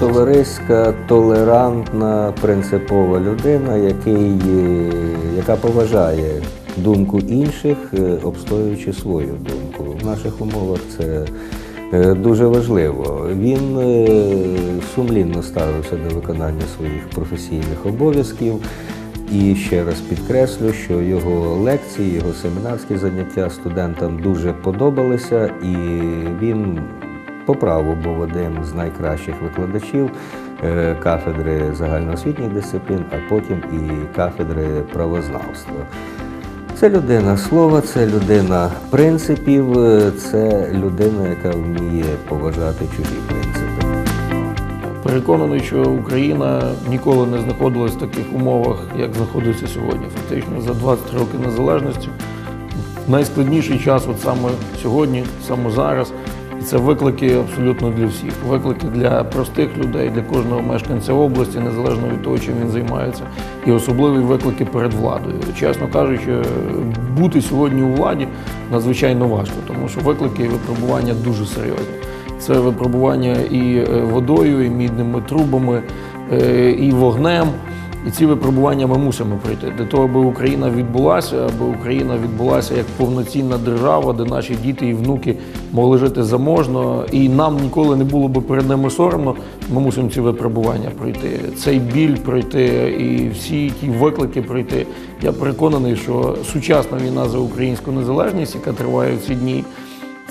товариська, толерантна, принципова людина, який, е, яка поважає думку інших, е, обстоюючи свою думку. В наших умовах це е, дуже важливо. Він сумлінно ставився до виконання своїх професійних обов'язків. І ще раз підкреслю, що його лекції, його семінарські заняття студентам дуже подобалися, і він по праву був одним з найкращих викладачів е, кафедри загальноосвітніх дисциплін, а потім і кафедри правознавства. Це людина слова, це людина принципів, е, це людина, яка вміє поважати чужі принципи. Переконаний, що Україна ніколи не знаходилась в таких умовах, як знаходиться сьогодні. Фактично за 20 років незалежності. Найскладніший час, от саме сьогодні, саме зараз. Це виклики абсолютно для всіх. Виклики для простих людей, для кожного мешканця області, незалежно від того, чим він займається, і особливі виклики перед владою. Чесно кажучи, бути сьогодні у владі надзвичайно важко, тому що виклики і випробування дуже серйозні. Це випробування і е, водою, і мідними трубами, е, і вогнем. І ці випробування ми мусимо пройти для того, аби Україна відбулася, аби Україна відбулася як повноцінна держава, де наші діти і внуки могли жити заможно, і нам ніколи не було би перед ними соромно. Ми мусимо ці випробування пройти. Цей біль пройти і всі ті виклики пройти. Я переконаний, що сучасна війна за українську незалежність, яка триває в ці дні.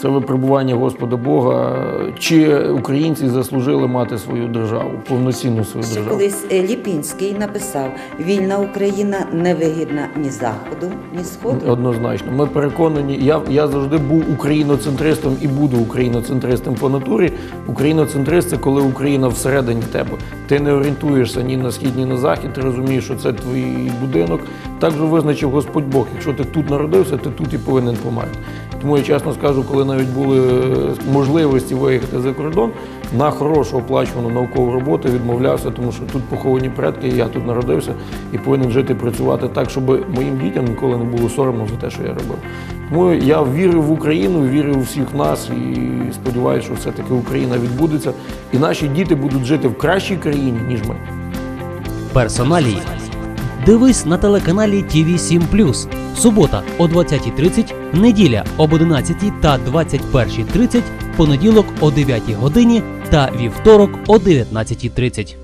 Це випробування Господа Бога. Чи українці заслужили мати свою державу, повноцінну свою Ще державу? колись е, Ліпінський написав: вільна Україна не вигідна ні заходу, ні сходу. Однозначно, ми переконані. Я, я завжди був україноцентристом і буду україноцентристом по натурі. Україноцентрист це коли Україна всередині тебе. Ти не орієнтуєшся ні на схід, ні на захід. Ти розумієш, що це твій будинок. Так же визначив Господь Бог. Якщо ти тут народився, ти тут і повинен померти. Тому я чесно скажу, коли навіть були е, можливості виїхати за кордон, на хорошу оплачувану наукову роботу відмовлявся, тому що тут поховані предки, і я тут народився і повинен жити і працювати так, щоб моїм дітям ніколи не було соромно за те, що я робив. Тому я вірив в Україну, вірив у всіх нас і сподіваюся, що все-таки Україна відбудеться, і наші діти будуть жити в кращій країні, ніж ми. Персоналії. Дивись на телеканалі ТВ 7 Субота о 20.30, неділя об 11 та 21.30, понеділок о 9 годині та вівторок о 19.30.